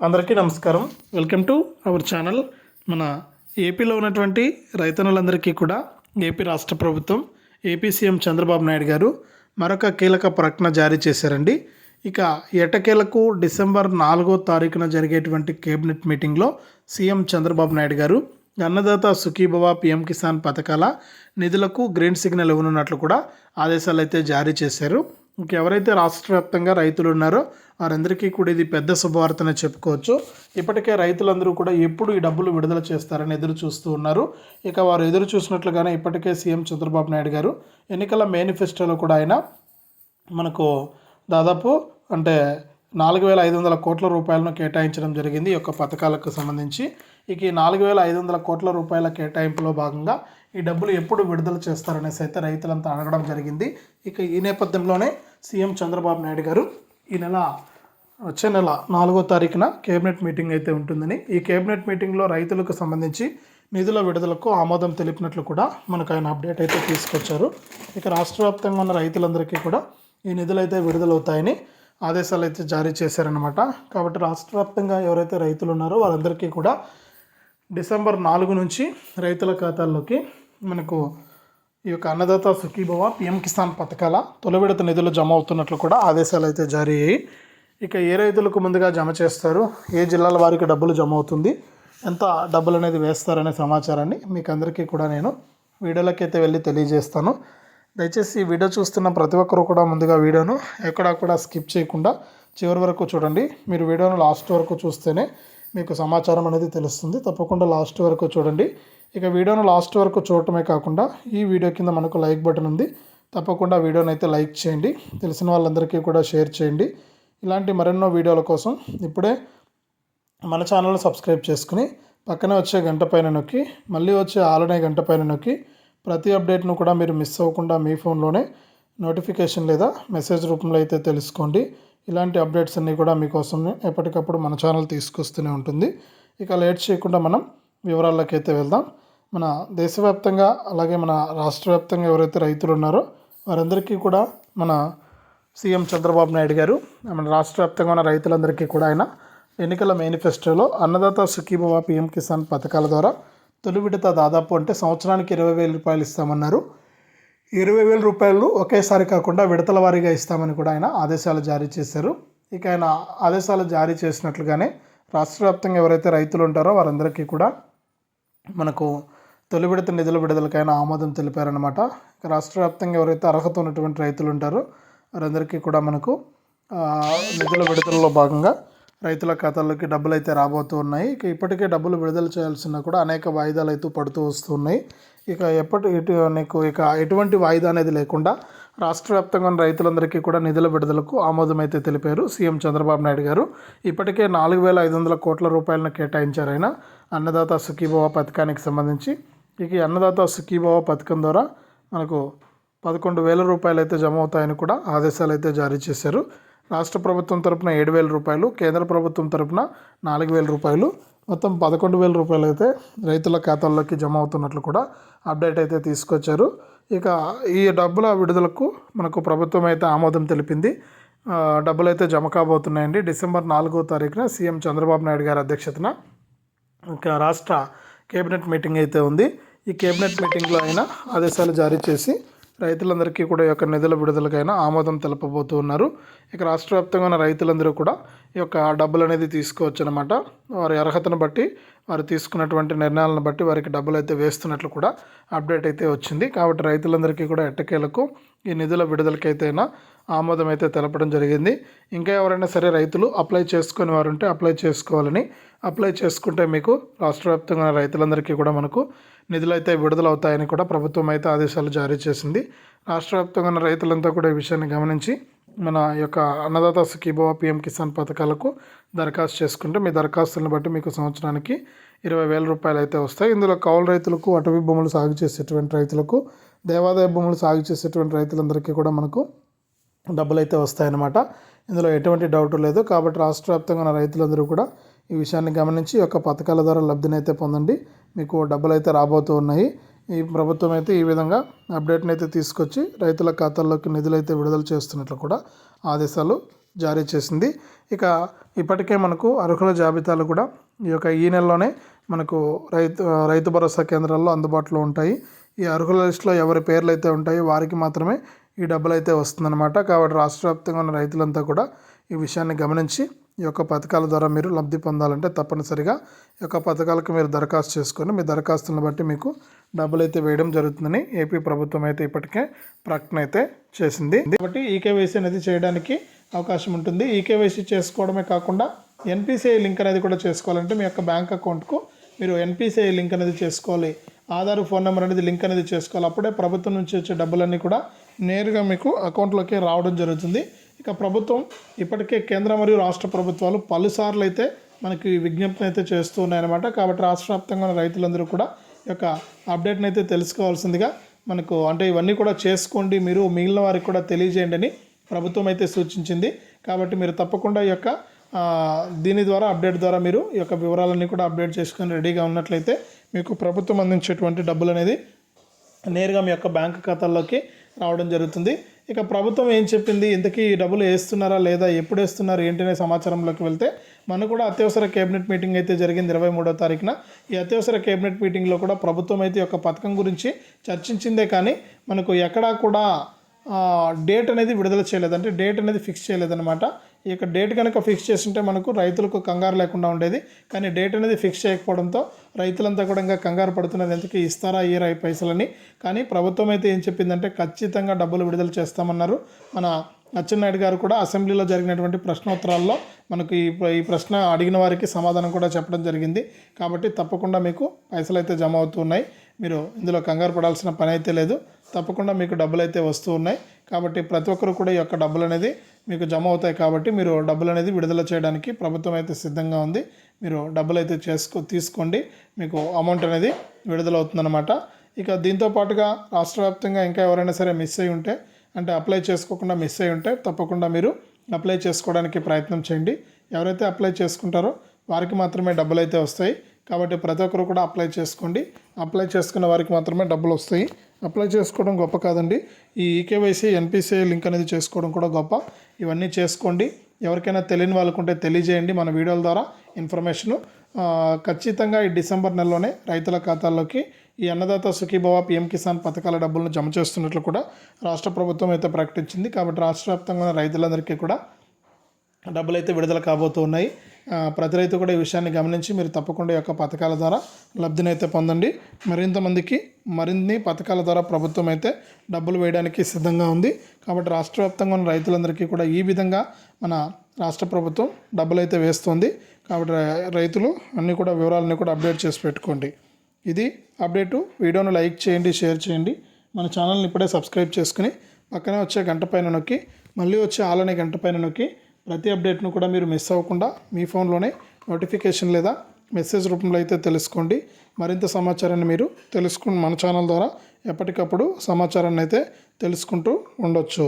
అందరికీ నమస్కారం. Welcome to our channel. మన ఏపీలో ఉన్నటువంటి రైతన్నులందరికీ కూడా ఏపీ రాష్ట్ర ప్రభుత్వం ఏపీ సీఎం చంద్రబాబు నాయుడు గారు మరొక కీలక ప్రకటన జారీ చేశారండి. ఇక ఎటకేలకు డిసెంబర్ నాలుగో తారీఖున జరిగేటువంటి కేబినెట్ మీటింగ్లో సీఎం చంద్రబాబు నాయుడు గారు అన్నదాత సుఖీభవ పిఎం కిసాన్ పథకాల నిధులకు గ్రీన్ సిగ్నల్ ఇవ్వనున్నట్లు కూడా ఆదేశాలు అయితే జారీ చేశారు. ఇంకెవరైతే రాష్ట్ర వ్యాప్తంగా రైతులు ఉన్నారో వారందరికీ కూడా ఇది పెద్ద శుభవార్తనే చెప్పుకోవచ్చు. ఇప్పటికే రైతులందరూ కూడా ఎప్పుడు ఈ డబ్బులు విడుదల చేస్తారని ఎదురు చూస్తూ ఉన్నారు. ఇక వారు ఎదురు చూసినట్లుగానే ఇప్పటికే సీఎం చంద్రబాబు నాయుడు గారు ఎన్నికల మేనిఫెస్టోలో కూడా ఆయన మనకు దాదాపు అంటే నాలుగు వేల ఐదు వందల కోట్ల రూపాయలను కేటాయించడం జరిగింది ఈ యొక్క పథకాలకు సంబంధించి. ఇక ఈ నాలుగు వేల ఐదు వందల కోట్ల రూపాయల కేటాయింపులో భాగంగా ఈ డబ్బులు ఎప్పుడు విడుదల చేస్తారనేసి అయితే రైతులంతా అడగడం జరిగింది. ఇక ఈ నేపథ్యంలోనే సీఎం చంద్రబాబు నాయుడు గారు ఈ నెల వచ్చే నెల నాలుగో తారీఖున కేబినెట్ మీటింగ్ అయితే ఉంటుందని. ఈ కేబినెట్ మీటింగ్లో రైతులకు సంబంధించి నిధుల విడుదలకు ఆమోదం తెలిపినట్లు కూడా మనకు ఆయన అప్డేట్ అయితే తీసుకొచ్చారు. ఇక రాష్ట్ర వ్యాప్తంగా ఉన్న రైతులందరికీ కూడా ఈ నిధులు అయితే విడుదలవుతాయని ఆదేశాలు అయితే జారీ చేశారనమాట కాబట్టి రాష్ట్ర వ్యాప్తంగా ఎవరైతే రైతులు ఉన్నారో వాళ్ళందరికీ కూడా డిసెంబర్ నాలుగు నుంచి రైతుల ఖాతాల్లోకి మనకు ఈ యొక్క అన్నదాత సుఖీభవ పిఎం కిసాన్ పథకాల తొలి విడత నిధులు జమ అవుతున్నట్లు కూడా ఆదేశాలు అయితే జారీ అయ్యాయి. ఇక ఏ రైతులకు ముందుగా జమ చేస్తారు? ఏ జిల్లాల వారికి డబ్బులు జమ అవుతుంది? ఎంత డబ్బులు అనేది వేస్తారనే సమాచారాన్ని మీకు అందరికీ కూడా నేను వీడియోలకైతే వెళ్ళి తెలియజేస్తాను. దయచేసి ఈ వీడియో చూస్తున్న ప్రతి ఒక్కరు కూడా ముందుగా వీడియోను ఎక్కడా కూడా స్కిప్ చేయకుండా చివరి వరకు చూడండి. మీరు వీడియోను లాస్ట్ వరకు చూస్తేనే మీకు సమాచారం అనేది తెలుస్తుంది. తప్పకుండా లాస్ట్ వరకు చూడండి. ఇక వీడియోను లాస్ట్ వరకు చూడటమే కాకుండా ఈ వీడియో కింద మనకు లైక్ బటన్ ఉంది. తప్పకుండా వీడియోని అయితే లైక్ చేయండి. తెలిసిన వాళ్ళందరికీ కూడా షేర్ చేయండి. ఇలాంటి మరెన్నో వీడియోల కోసం ఇప్పుడే మన ఛానల్ని సబ్స్క్రైబ్ చేసుకుని పక్కనే వచ్చే గంట పైన నొక్కి మళ్ళీ వచ్చే ఆలనే గంట పైన నొక్కి ప్రతి అప్డేట్ను కూడా మీరు మిస్ అవ్వకుండా మీ ఫోన్లోనే నోటిఫికేషన్ లేదా మెసేజ్ రూపంలో అయితే తెలుసుకోండి. ఇలాంటి అప్డేట్స్ అన్నీ కూడా మీకోసం ఎప్పటికప్పుడు మన ఛానల్ తీసుకొస్తూనే ఉంటుంది. ఇక లేట్ చేయకుండా మనం వివరాల్లోకి అయితే వెళ్దాం. మన దేశవ్యాప్తంగా అలాగే మన రాష్ట్ర వ్యాప్తంగా ఎవరైతే రైతులు ఉన్నారో వారందరికీ కూడా మన సీఎం చంద్రబాబు నాయుడు గారు మన రాష్ట్ర వ్యాప్తంగా ఉన్న రైతులందరికీ కూడా ఆయన ఎన్నికల మేనిఫెస్టోలో అన్నదాత సుఖీభవ పిఎం కిసాన్ పథకాల ద్వారా తొలి విడత దాదాపు అంటే సంవత్సరానికి ఇరవై వేల రూపాయలు ఇస్తామన్నారు. ఇరవై వేల రూపాయలు ఒకేసారి కాకుండా విడతల వారీగా ఇస్తామని కూడా ఆయన ఆదేశాలు జారీ చేశారు. ఇక ఆయన ఆదేశాలు జారీ చేసినట్లుగానే రాష్ట్ర వ్యాప్తంగా ఎవరైతే రైతులు ఉంటారో వారందరికీ కూడా మనకు తొలి విడత నిధుల విడుదలకైనా ఆమోదం తెలిపారనమాట రాష్ట్ర వ్యాప్తంగా ఎవరైతే అర్హత ఉన్నటువంటి రైతులు ఉంటారో వారందరికీ కూడా మనకు నిధుల విడుదలలో భాగంగా రైతుల ఖాతాల్లోకి డబ్బులు అయితే రాబోతూ ఉన్నాయి. ఇక ఇప్పటికే డబ్బులు విడుదల చేయాల్సిన కూడా అనేక వాయిదాలు అయితే పడుతూ వస్తున్నాయి. ఇక ఎప్పటి ఇటు నీకు ఇక ఎటువంటి వాయిదా అనేది లేకుండా రాష్ట్ర వ్యాప్తంగా ఉన్న రైతులందరికీ కూడా నిధుల విడుదలకు ఆమోదం అయితే తెలిపారు సీఎం చంద్రబాబు నాయుడు గారు. ఇప్పటికే నాలుగు వేల ఐదు వందల కోట్ల రూపాయలను కేటాయించారు ఆయన అన్నదాత సుఖీభవ పథకానికి సంబంధించి. ఇక అన్నదాత సుఖీభవ పథకం ద్వారా మనకు పదకొండు వేల రూపాయలు అయితే జమ అవుతాయని కూడా ఆదేశాలు అయితే జారీ చేశారు. రాష్ట్ర ప్రభుత్వం తరపున ఏడు వేల రూపాయలు కేంద్ర ప్రభుత్వం తరపున నాలుగు వేల రూపాయలు. మొత్తం పదకొండు వేల రూపాయలు అయితే రైతుల ఖాతాల్లోకి జమ అవుతున్నట్లు కూడా అప్డేట్ అయితే తీసుకొచ్చారు. ఇక ఈ డబ్బుల విడుదలకు మనకు ప్రభుత్వం అయితే ఆమోదం తెలిపింది. డబ్బులు అయితే జమ కాబోతున్నాయండి. డిసెంబర్ నాలుగో తారీఖున సీఎం చంద్రబాబు నాయుడు గారి అధ్యక్షతన ఇంకా రాష్ట్ర కేబినెట్ మీటింగ్ అయితే ఉంది. ఈ కేబినెట్ మీటింగ్లో అయినా ఆదేశాలు జారీ చేసి రైతులందరికీ కూడా ఈ యొక్క నిధుల విడుదలకైనా ఆమోదం తెలపబోతూ ఉన్నారు. ఇక రాష్ట్ర వ్యాప్తంగా ఉన్న రైతులందరూ కూడా ఈ యొక్క డబ్బులు అనేది తీసుకోవచ్చు అనమాట వారి అర్హతను బట్టి వారు తీసుకున్నటువంటి నిర్ణయాలను బట్టి వారికి డబ్బులు అయితే వేస్తున్నట్లు కూడా అప్డేట్ అయితే వచ్చింది. కాబట్టి రైతులందరికీ కూడా ఎట్టకేలకు ఈ నిధుల విడుదలకైతేనా ఆమోదం అయితే తెలపడం జరిగింది. ఇంకా ఎవరైనా సరే రైతులు అప్లై చేసుకుని వారు ఉంటే అప్లై చేసుకోవాలని అప్లై చేసుకుంటే మీకు రాష్ట్ర వ్యాప్తంగా ఉన్న రైతులందరికీ కూడా మనకు నిధులు అయితే విడుదలవుతాయని కూడా ప్రభుత్వం అయితే ఆదేశాలు జారీ చేసింది. రాష్ట్ర వ్యాప్తంగా ఉన్న రైతులంతా కూడా ఈ విషయాన్ని గమనించి మన యొక్క అన్నదాత సుఖీభవ పిఎం కిసాన్ పథకాలకు దరఖాస్తు చేసుకుంటే మీ దరఖాస్తులను బట్టి మీకు సంవత్సరానికి ఇరవై వేల రూపాయలు అయితే వస్తాయి. ఇందులో కౌలు రైతులకు అటవీ భూములు సాగు చేసేటువంటి రైతులకు దేవాదాయ భూములు సాగు చేసేటువంటి రైతులందరికీ కూడా మనకు డబ్బులు అయితే వస్తాయన్నమాట. ఇందులో ఎటువంటి డౌట్ లేదు. కాబట్టి రాష్ట్ర వ్యాప్తంగా ఉన్న రైతులందరూ కూడా ఈ విషయాన్ని గమనించి ఈ యొక్క పథకాల ద్వారా లబ్ధినైతే పొందండి. మీకు డబ్బులు అయితే రాబోతూ ఉన్నాయి. ఈ ప్రభుత్వం అయితే ఈ విధంగా అప్డేట్ని అయితే తీసుకొచ్చి రైతుల ఖాతాల్లోకి నిధులైతే విడుదల చేస్తున్నట్లు కూడా ఆదేశాలు జారీ చేసింది. ఇక ఇప్పటికే మనకు అర్హుల జాబితాలు కూడా ఈ యొక్క ఈ నెలలోనే మనకు రైతు రైతు భరోసా కేంద్రాల్లో అందుబాటులో ఉంటాయి. ఈ అర్హుల లిస్టులో ఎవరి పేర్లు అయితే ఉంటాయో వారికి మాత్రమే ఈ డబ్బులు అయితే వస్తుందన్నమాట. కాబట్టి రాష్ట్ర వ్యాప్తంగా ఉన్న రైతులంతా కూడా ఈ విషయాన్ని గమనించి ఈ యొక్క పథకాల ద్వారా మీరు లబ్ధి పొందాలంటే తప్పనిసరిగా ఈ యొక్క పథకాలకు మీరు దరఖాస్తు చేసుకొని మీ దరఖాస్తులను బట్టి మీకు డబ్బులు అయితే వేయడం జరుగుతుందని ఏపీ ప్రభుత్వం అయితే ఇప్పటికే ప్రకటన అయితే చేసింది. కాబట్టి ఈకేవైసీ అనేది చేయడానికి అవకాశం ఉంటుంది. ఈకేవైసీ చేసుకోవడమే కాకుండా ఎన్పిసిఐ లింక్ అనేది కూడా చేసుకోవాలంటే మీ యొక్క బ్యాంక్ అకౌంట్కు మీరు ఎన్పిసిఐ లింక్ అనేది చేసుకోవాలి. ఆధార్ ఫోన్ నెంబర్ అనేది లింక్ అనేది చేసుకోవాలి. అప్పుడే ప్రభుత్వం నుంచి వచ్చే డబ్బులన్నీ కూడా నేరుగా మీకు అకౌంట్లోకి రావడం జరుగుతుంది. ఇక ప్రభుత్వం ఇప్పటికే కేంద్ర మరియు రాష్ట్ర ప్రభుత్వాలు పలుసార్లు అయితే మనకి విజ్ఞప్తిని అయితే చేస్తూ ఉన్నాయన్నమాట కాబట్టి రాష్ట్ర వ్యాప్తంగా ఉన్న రైతులందరూ కూడా ఈ యొక్క అప్డేట్ని అయితే తెలుసుకోవాల్సిందిగా మనకు అంటే ఇవన్నీ కూడా చేసుకోండి మీరు మిగిలిన వారికి కూడా తెలియజేయండి అని ప్రభుత్వం అయితే సూచించింది. కాబట్టి మీరు తప్పకుండా ఈ యొక్క దీని ద్వారా అప్డేట్ ద్వారా మీరు ఈ యొక్క వివరాలన్నీ కూడా అప్డేట్ చేసుకొని రెడీగా ఉన్నట్లయితే మీకు ప్రభుత్వం అందించేటువంటి డబ్బులు అనేది నేరుగా మీ యొక్క బ్యాంక్ ఖాతాల్లోకి రావడం జరుగుతుంది. ఇక ప్రభుత్వం ఏం చెప్పింది? ఇంతకీ డబ్బులు వేస్తున్నారా లేదా? ఎప్పుడు వేస్తున్నారు? ఏంటనే సమాచారంలోకి వెళ్తే మనకు కూడా అత్యవసర కేబినెట్ మీటింగ్ అయితే జరిగింది ఇరవై మూడో తారీఖున. ఈ అత్యవసర కేబినెట్ మీటింగ్లో కూడా ప్రభుత్వం అయితే ఒక యొక్క పథకం గురించి చర్చించిందే కానీ మనకు ఎక్కడా కూడా డేట్ అనేది విడుదల చేయలేదు. అంటే డేట్ అనేది ఫిక్స్ చేయలేదన్నమాట. ఈ యొక్క డేట్ కనుక ఫిక్స్ చేస్తుంటే మనకు రైతులకు కంగారు లేకుండా ఉండేది. కానీ డేట్ అనేది ఫిక్స్ చేయకపోవడంతో రైతులంతా కూడా ఇంకా కంగారు పడుతున్నారు. ఎందుకు ఇస్తారా ఈ ఈ పైసలని కానీ ప్రభుత్వం అయితే ఏం చెప్పిందంటే ఖచ్చితంగా డబ్బులు విడుదల చేస్తామన్నారు. మన అచ్చెన్నాయుడు గారు కూడా అసెంబ్లీలో జరిగినటువంటి ప్రశ్నోత్తరాల్లో మనకు ఈ ఈ ప్రశ్న అడిగిన వారికి సమాధానం కూడా చెప్పడం జరిగింది. కాబట్టి తప్పకుండా మీకు పైసలు అయితే జమ అవుతున్నాయి మీరు ఇందులో కంగారు పడాల్సిన పని అయితే లేదు. తప్పకుండా మీకు డబ్బులు అయితే వస్తూ ఉన్నాయి. కాబట్టి ప్రతి ఒక్కరు కూడా ఈ యొక్క డబ్బులు అనేది మీకు జమ అవుతాయి కాబట్టి మీరు డబ్బులు అనేది విడుదల చేయడానికి ప్రభుత్వం అయితే సిద్ధంగా ఉంది. మీరు డబ్బులు అయితే చేసుకో తీసుకోండి. మీకు అమౌంట్ అనేది విడుదలవుతుందన్నమాట ఇక దీంతో పాటుగా రాష్ట్ర వ్యాప్తంగా ఇంకా ఎవరైనా సరే మిస్ అయి ఉంటే అంటే అప్లై చేసుకోకుండా మిస్ అయి ఉంటే తప్పకుండా మీరు అప్లై చేసుకోవడానికి ప్రయత్నం చేయండి. ఎవరైతే అప్లై చేసుకుంటారో వారికి మాత్రమే డబ్బులు అయితే వస్తాయి. కాబట్టి ప్రతి ఒక్కరు కూడా అప్లై చేసుకోండి. అప్లై చేసుకున్న వారికి మాత్రమే డబ్బులు వస్తాయి. అప్లై చేసుకోవడం గొప్ప కాదండి. ఈ ఈకేవైసీ ఎన్పిసిఐ లింక్ అనేది చేసుకోవడం కూడా గొప్ప. ఇవన్నీ చేసుకోండి. ఎవరికైనా తెలియని వాళ్ళకు ఉంటే తెలియజేయండి మన వీడియోల ద్వారా ఇన్ఫర్మేషను. ఖచ్చితంగా ఈ డిసెంబర్ నెలలోనే రైతుల ఖాతాల్లోకి ఈ అన్నదాత సుఖీభవ పిఎం కిసాన్ పథకాల డబ్బులను జమ చేస్తున్నట్లు కూడా రాష్ట్ర ప్రభుత్వం అయితే ప్రకటించింది. కాబట్టి రాష్ట్ర వ్యాప్తంగా ఉన్న రైతులందరికీ కూడా డబ్బులు అయితే విడుదల కాబోతున్నాయి. ప్రతి రైతు కూడా ఈ విషయాన్ని గమనించి మీరు తప్పకుండా ఈ యొక్క పథకాల ద్వారా లబ్ధినైతే పొందండి. మరింత మందికి మరిన్ని పథకాల ద్వారా ప్రభుత్వం అయితే డబ్బులు వేయడానికి సిద్ధంగా ఉంది. కాబట్టి రాష్ట్ర వ్యాప్తంగా ఉన్న రైతులందరికీ కూడా ఈ విధంగా మన రాష్ట్ర ప్రభుత్వం డబ్బులు అయితే వేస్తుంది. కాబట్టి రైతులు అన్నీ కూడా వివరాలన్నీ కూడా అప్డేట్ చేసి పెట్టుకోండి. ఇది అప్డేటు. వీడియోను లైక్ చేయండి షేర్ చేయండి. మన ఛానల్ని ఇప్పుడే సబ్స్క్రైబ్ చేసుకుని పక్కనే వచ్చే గంట పైన నొక్కి మళ్ళీ వచ్చే ఆలనే గంట పైన నొక్కి ప్రతి అప్డేట్ను కూడా మీరు మిస్ అవ్వకుండా మీ ఫోన్లోనే నోటిఫికేషన్ లేదా మెసేజ్ రూపంలో అయితే తెలుసుకోండి. మరింత సమాచారాన్ని మీరు తెలుసుకుని మన ఛానల్ ద్వారా ఎప్పటికప్పుడు సమాచారాన్ని అయితే తెలుసుకుంటూ ఉండొచ్చు.